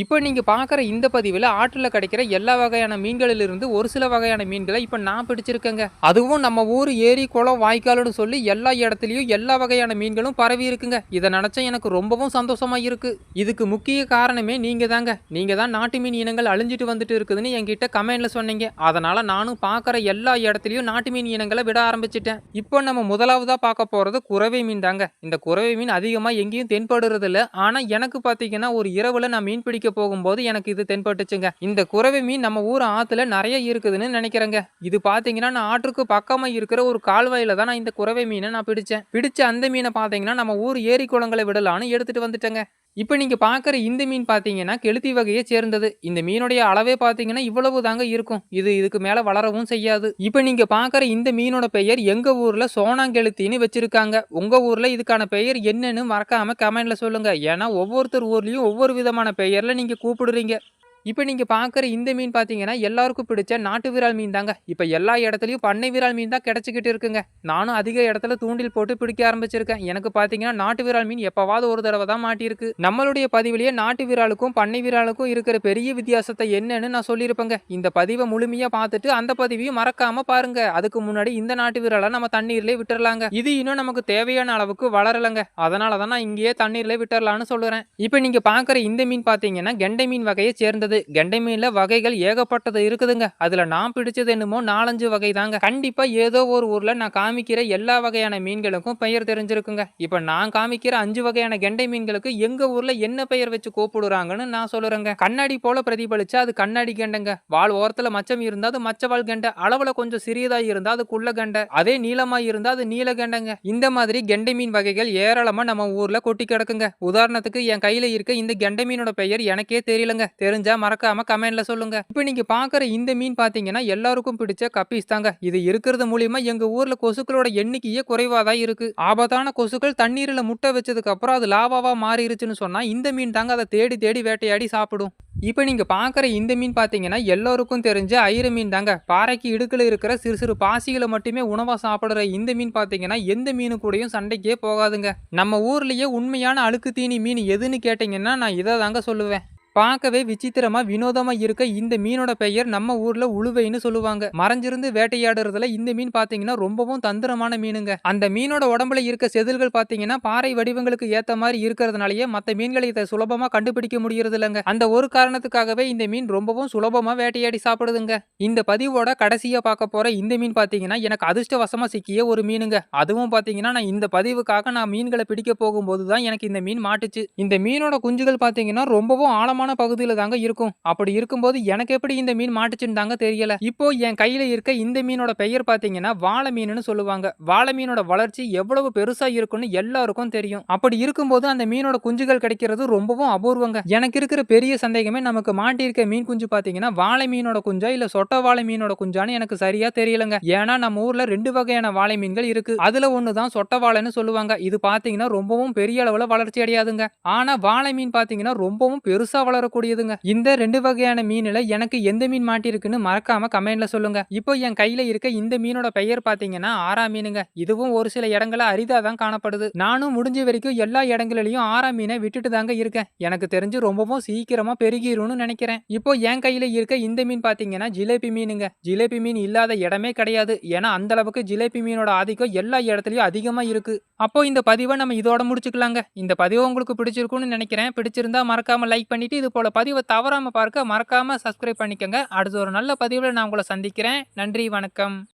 இப்போ நீங்கள் பார்க்குற இந்த பதிவில் ஆற்றில் கிடைக்கிற எல்லா வகையான மீன்களிலிருந்து ஒரு சில வகையான மீன்களை இப்போ நான் பிடிச்சிருக்கேங்க. அதுவும் நம்ம ஊர் ஏரி குளம் வாய்க்கால்னு சொல்லி எல்லா இடத்துலையும் எல்லா வகையான மீன்களும் பரவி இருக்குங்க. இதை நினச்சா எனக்கு ரொம்பவும் சந்தோஷமாக இருக்குது இதுக்கு முக்கிய காரணமே நீங்கள் தாங்க. நீங்கள் தான் நாட்டு மீன் இனங்கள் அழிஞ்சிட்டு வந்துட்டு இருக்குதுன்னு என்கிட்ட கமெண்டில் சொன்னீங்க. அதனால் நானும் பார்க்குற எல்லா இடத்துலையும் நாட்டு மீன் இனங்களை விட ஆரம்பிச்சிட்டேன். இப்போ நம்ம முதலாவதாக பார்க்க போகிறது குறவை மீன் தாங்க. இந்த குறவை மீன் அதிகமாக எங்கேயும் தென்படுறதில்ல. ஆனால் எனக்கு பார்த்தீங்கன்னா ஒரு இரவில் நான் மீன் பிடிக்க போகும்போது எனக்கு இது தென்பட்டுச்சுங்க. இந்த குறவை மீன் நம்ம ஊர் ஆத்துல நிறைய இருக்குதுன்னு நினைக்கிறேங்க. இது பாத்தீங்கன்னா நான் ஆற்றுக்கு பக்கமா இருக்கிற ஒரு கால்வாயில தான் நான் இந்த குறவை மீனை நான் பிடிச்சேன். பிடிச்ச அந்த மீனை பாத்தீங்கன்னா நம்ம ஊர் ஏரி குளங்களை விடலான்னு எடுத்துட்டு வந்துட்டேங்க. இப்போ நீங்கள் பார்க்குற இந்த மீன் பார்த்தீங்கன்னா கெளுத்தி வகையை சேர்ந்தது. இந்த மீனுடைய அளவே பார்த்தீங்கன்னா இவ்வளவு தாங்க இருக்கும். இது இதுக்கு மேலே வளரவும் செய்யாது. இப்போ நீங்கள் பார்க்குற இந்த மீனோட பெயர் எங்கள் ஊரில் சோனாங்கெளுத்தின்னு வச்சுருக்காங்க. உங்கள் ஊரில் இதுக்கான பெயர் என்னன்னு மறக்காமல் கமெண்டில் சொல்லுங்கள் ஏன்னா ஒவ்வொருத்தர் ஊர்லேயும் ஒவ்வொரு விதமான பெயரில் நீங்கள் கூப்பிடுறீங்க. இப்போ நீங்கள் பார்க்குற இந்த மீன் பார்த்தீங்கன்னா எல்லாருக்கும் பிடிச்ச நாட்டு விரால் மீன் தாங்க இப்போ எல்லா இடத்துலையும் பண்ணை விரால் மீன் தான் கிடச்சிக்கிட்டு இருக்குங்க. நானும் அதிக இடத்துல தூண்டில் போட்டு பிடிக்க ஆரம்பிச்சிருக்கேன். எனக்கு பார்த்தீங்கன்னா நாட்டு விரால் மீன் எப்போவாவது ஒரு தடவை தான் மாட்டியிருக்கு. நம்மளுடைய பதிவிலேயே நாட்டு விராலுக்கும் பண்ணை விராலுக்கும் இருக்கிற பெரிய வித்தியாசத்தை என்னன்னு நான் சொல்லியிருப்பேங்க. இந்த பதிவை முழுமையாக பார்த்துட்டு அந்த பதிவையும் மறக்காமல் பாருங்க. அதுக்கு முன்னாடி இந்த நாட்டு விராலை நம்ம தண்ணீர்லேயே விட்டுறலாங்க. இது இன்னும் நமக்கு தேவையான அளவுக்கு வளரலைங்க. அதனால தான் நான் இங்கேயே தண்ணீர்லேயே விட்டுறலான்னு சொல்லுறேன். இப்போ நீங்கள் பார்க்குற இந்த மீன் பார்த்தீங்கன்னா கெண்டை மீன் வகையை சேர்ந்தது கெண்டை மீனில் வகைகள் ஏகப்பட்டது இருக்குதுங்க. அதில் நான் பிடிச்சது என்னமோ நாலஞ்சு வகை தாங்க கண்டிப்பாக ஏதோ ஒரு ஊரில் நான் காமிக்கிற எல்லா வகையான மீன்களுக்கும் பெயர் தெரிஞ்சிருக்குங்க. இப்போ நான் காமிக்கிற அஞ்சு வகையான கெண்டை மீன்களுக்கு எங்கள் ஊரில் என்ன பெயர் வச்சு கூப்பிடுறாங்கன்னு நான் சொல்லுறேங்க. கண்ணாடி போல பிரதிபலிச்சா அது கண்ணாடி கெண்டைங்க. வால் ஓரத்தில் மச்சம் இருந்தால் அது மச்சவால் கெண்டை. அளவில் கொஞ்சம் சிறியதாக இருந்தால் அது குள்ள கெண்டை. அதே நீளமாக இருந்தால் அது நீல கெண்டைங்க. இந்த மாதிரி கெண்டை மீன் வகைகள் ஏராளமாக நம்ம ஊரில் கொட்டி கிடக்குங்க. உதாரணத்துக்கு என் கையில் இருக்க இந்த கெண்டை மீனோட பெயர் எனக்கே தெரியலங்க. தெரிஞ்சா மறக்காம கமெண்ட்ல சொல்லுங்க. இப்போ நீங்க பாக்குற இந்த மீன் பாத்தீங்கன்னா எல்லாருக்கும் பிடிச்ச கப்பீஸ் தாங்க. இது இருக்கிறது மூலியமா எங்க ஊர்ல கொசுக்களோட எண்ணிக்கையே குறைவாதான் இருக்கு. ஆபத்தான கொசுக்கள் தண்ணீர்ல முட்டை வச்சதுக்கு அப்புறம் அது லாவாவா மாறிடுச்சுன்னு சொன்னா இந்த மீன் தாங்க அதை தேடி தேடி வேட்டையாடி சாப்பிடும். இப்போ நீங்க பாக்குற இந்த மீன் பாத்தீங்கன்னா எல்லோருக்கும் தெரிஞ்ச ஐர மீன் தாங்க. பாறைக்கு இடுக்கில் இருக்கிற சிறு சிறு பாசிகளை மட்டுமே உணவா சாப்பிடுற இந்த மீன் பாத்தீங்கன்னா எந்த மீனு கூடயும் சண்டைக்கே போகாதுங்க. நம்ம ஊர்லயே உண்மையான அழுக்கு தீனி மீன் எதுன்னு கேட்டீங்கன்னா நான் இதை தாங்க சொல்லுவேன். பார்க்கவே விசித்திரமா வினோதமா இருக்க இந்த மீனோட பெயர் நம்ம ஊர்ல உழுவைன்னு சொல்லுவாங்க. மறைஞ்சிருந்து வேட்டையாடுறதுல இந்த மீன் பாத்தீங்கன்னா ரொம்பவும் தந்திரமான மீனுங்க. அந்த மீனோட உடம்புல இருக்க செதில்கள் பாத்தீங்கன்னா பாறை வடிவங்களுக்கு ஏத்த மாதிரி இருக்கிறதுனாலயே மத்த மீன்களை இதை சுலபமா கண்டுபிடிக்க முடியறது இல்லைங்க அந்த ஒரு காரணத்துக்காகவே இந்த மீன் ரொம்பவும் சுலபமா வேட்டையாடி சாப்பிடுதுங்க. இந்த பதிவோட கடைசியா பார்க்க போற இந்த மீன் பாத்தீங்கன்னா எனக்கு அதிர்ஷ்டவசமா சிக்கிய ஒரு மீனுங்க. அதுவும் பாத்தீங்கன்னா நான் இந்த பதிவுக்காக நான் மீன்களை பிடிக்க போகும்போது தான் எனக்கு இந்த மீன் மாட்டுச்சு. இந்த மீனோட குஞ்சுகள் பாத்தீங்கன்னா ரொம்பவும் ஆழமான ஆழமான பகுதியில தாங்க இருக்கும். அப்படி இருக்கும்போது எனக்கு எப்படி இந்த மீன் மாட்டுச்சுன்னு தாங்க தெரியல. இப்போ என் கையில இருக்க இந்த மீனோட பெயர் பாத்தீங்கன்னா வாழை மீன் சொல்லுவாங்க. வாழை மீனோட வளர்ச்சி எவ்வளவு பெருசா இருக்கும்னு எல்லாருக்கும் தெரியும். அப்படி இருக்கும்போது அந்த மீனோட குஞ்சுகள் கிடைக்கிறது ரொம்பவும் அபூர்வங்க. எனக்கு இருக்கிற பெரிய சந்தேகமே நமக்கு மாட்டியிருக்க மீன் குஞ்சு பாத்தீங்கன்னா வாழை மீனோட குஞ்சா இல்ல சொட்ட வாழை மீனோட குஞ்சான்னு எனக்கு சரியா தெரியலங்க. ஏன்னா நம்ம ஊர்ல ரெண்டு வகையான வாழை மீன்கள் இருக்கு. அதுல ஒண்ணுதான் சொட்ட வாழைன்னு சொல்லுவாங்க. இது பாத்தீங்கன்னா ரொம்பவும் பெரிய அளவுல வளர்ச்சி அடையாதுங்க. ஆனா வாழை மீன் பாத்தீங்கன்னா ரொம்பவும் பெருசா வளரக்கூடியதுங்க. இந்த ரெண்டு வகையான மீன்ல எனக்கு எந்த மீன் மாட்டிருக்குன்னு மறக்காம கமெண்ட்ல சொல்லுங்க. இப்போ என் கையில இருக்க இந்த மீனோட பெயர் பாத்தீங்கன்னா ஆரா மீனுங்க. இதுவும் ஒரு சில இடங்கள அரிதா தான் காணப்படுது. நானும் முடிஞ்ச வரைக்கும் எல்லா இடங்களிலையும் ஆரா மீனை விட்டுட்டு தாங்க இருக்கேன். எனக்கு தெரிஞ்சு ரொம்பவும் சீக்கிரமா பெருகிரும்னு நினைக்கிறேன். இப்போ என் கையில இருக்க இந்த மீன் பாத்தீங்கன்னா ஜிலேபி மீனுங்க. ஜிலேபி மீன் இல்லாத இடமே கிடையாது. ஏன்னா அந்த அளவுக்கு ஜிலேபி மீனோட ஆதிக்கம் எல்லா இடத்துலயும் அதிகமா இருக்கு. அப்போ இந்த பதிவை நம்ம இதோட முடிச்சுக்கலாங்க. இந்த பதிவு உங்களுக்கு பிடிச்சிருக்கும்னு நினைக்கிறேன். பிடிச்சிருந்தா மறக்காம லைக் பண்ணிட்டு இது போல பதிவை தவறாம பார்க்க மறக்காம சப்ஸ்கிரைப் பண்ணிக்கோங்க. அடுத்த ஒரு நல்ல பதிவில் நான் உங்களை சந்திக்கிறேன். நன்றி வணக்கம்.